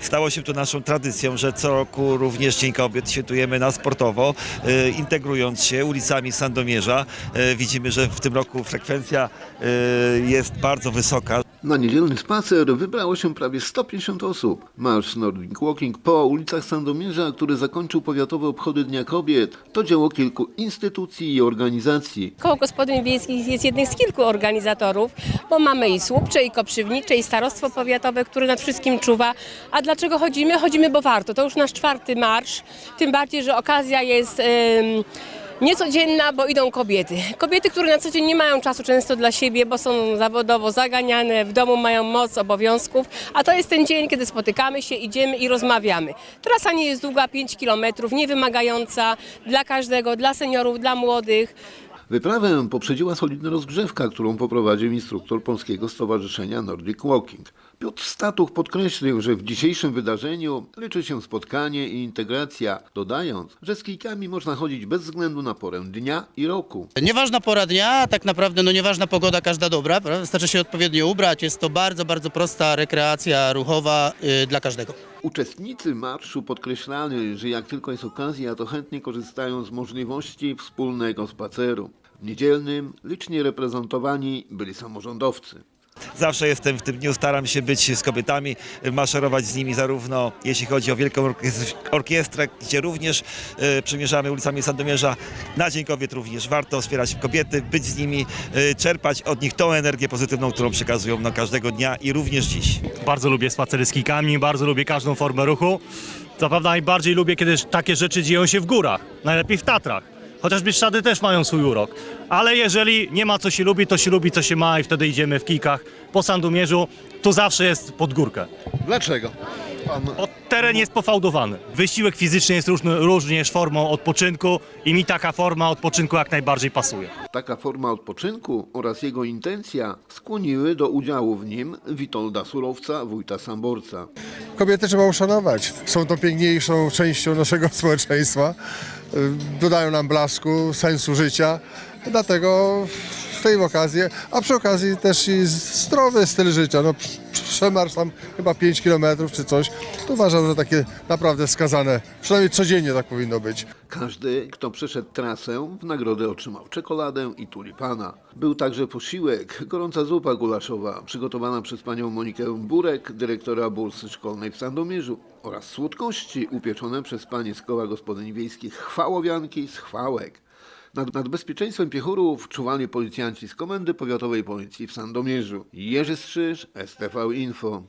Stało się to naszą tradycją, że co roku również Dzień Kobiet świętujemy na sportowo, e, integrując się ulicami Sandomierza. E, Widzimy, że w tym roku frekwencja e, jest bardzo wysoka. Na niedzielny spacer wybrało się prawie 150 osób. Marsz Nordic Walking po ulicach Sandomierza, który zakończył powiatowe obchody Dnia Kobiet, to dzieło kilku instytucji i organizacji. Koło Gospodyń Wiejskich jest jednym z kilku organizatorów, bo mamy i Słupcze, i Koprzywnicze, i Starostwo Powiatowe, które nad wszystkim czuwa. A dlaczego chodzimy? Chodzimy, bo warto. To już nasz czwarty marsz, tym bardziej, że okazja jest... em, Niecodzienna, bo idą kobiety. Kobiety, które na co dzień nie mają czasu często dla siebie, bo są zawodowo zaganiane, w domu mają moc obowiązków, a to jest ten dzień, kiedy spotykamy się, idziemy i rozmawiamy. Trasa nie jest długa, 5 kilometrów, niewymagająca dla każdego, dla seniorów, dla młodych. Wyprawę poprzedziła solidna rozgrzewka, którą poprowadził instruktor Polskiego Stowarzyszenia Nordic Walking. Piotr Statuch podkreślił, że w dzisiejszym wydarzeniu liczy się spotkanie i integracja, dodając, że z kijkami można chodzić bez względu na porę dnia i roku. Nieważna pora dnia, tak naprawdę no nieważna pogoda, każda dobra, prawda? wystarczy się odpowiednio ubrać. Jest to bardzo, bardzo prosta rekreacja ruchowa y, dla każdego. Uczestnicy marszu podkreślali, że jak tylko jest okazja, to chętnie korzystają z możliwości wspólnego spaceru. W niedzielnym licznie reprezentowani byli samorządowcy. Zawsze jestem w tym dniu, staram się być z kobietami, maszerować z nimi zarówno jeśli chodzi o Wielką Orkies- Orkiestrę, gdzie również e, przemierzamy ulicami Sandomierza. Na Dzień Kobiet również warto wspierać kobiety, być z nimi, e, czerpać od nich tą energię pozytywną, którą przekazują nam każdego dnia i również dziś. Bardzo lubię spacery z kijkami, bardzo lubię każdą formę ruchu. Prawda najbardziej lubię, kiedy takie rzeczy dzieją się w górach, najlepiej w Tatrach. Chociaż Bieszczady też mają swój urok. Ale jeżeli nie ma co się lubi, to się lubi co się ma i wtedy idziemy w kijkach po Sandomierzu. Tu zawsze jest pod górkę. Dlaczego? Pan... O, teren jest pofałdowany. Wysiłek fizyczny jest różny, również formą odpoczynku i mi taka forma odpoczynku jak najbardziej pasuje. Taka forma odpoczynku oraz jego intencja skłoniły do udziału w nim Witolda Surowca, wójta Samborca. Kobiety trzeba uszanować. Są tą piękniejszą częścią naszego społeczeństwa. Y, Dodają nam blasku, sensu życia. Dlatego w tej okazji, a przy okazji też i zdrowy styl życia. No, przemarsz tam chyba 5 km czy coś. To uważam, że takie naprawdę skazane. Przynajmniej codziennie tak powinno być. Każdy, kto przeszedł trasę, w nagrodę otrzymał czekoladę i tulipana. Był także posiłek, gorąca zupa gulaszowa, przygotowana przez panią Monikę Burek, dyrektora bursy szkolnej w Sandomierzu oraz słodkości upieczone przez panie z koła gospodyń wiejskich chwałowianki z chwałek. Nad, nad bezpieczeństwem piechurów czuwali policjanci z Komendy Powiatowej Policji w Sandomierzu. Jerzy Strzyż, STV Info.